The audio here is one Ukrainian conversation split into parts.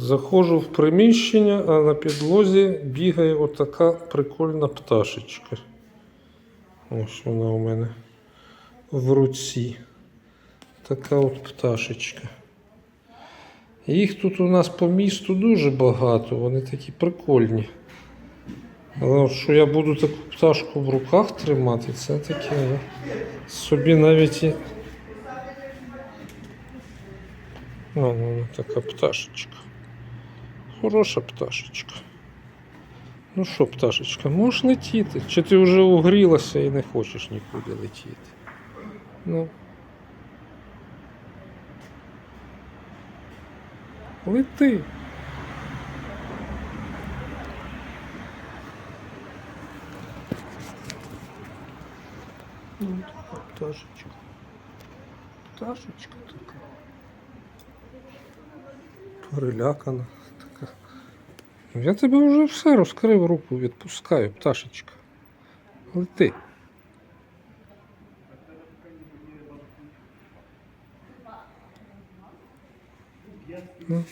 Заходжу в приміщення, а на підлозі бігає отака прикольна пташечка. Ось вона у мене в руці. Така от пташечка. Їх тут у нас по місту дуже багато, вони такі прикольні. Але от що я буду таку пташку в руках тримати, це таке. Я собі навіть і. Ну, ну, така пташечка. Хороша пташечка. Ну що, пташечка, можеш летіти? Чи ти вже угрілася і не хочеш нікуди летіти? Ну. Лети. Ну, така пташечка. Пташечка така. Перелякана Я тебе вже все розкрив руку, відпускаю, пташечка. Лети. Ну.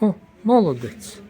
О, молодець.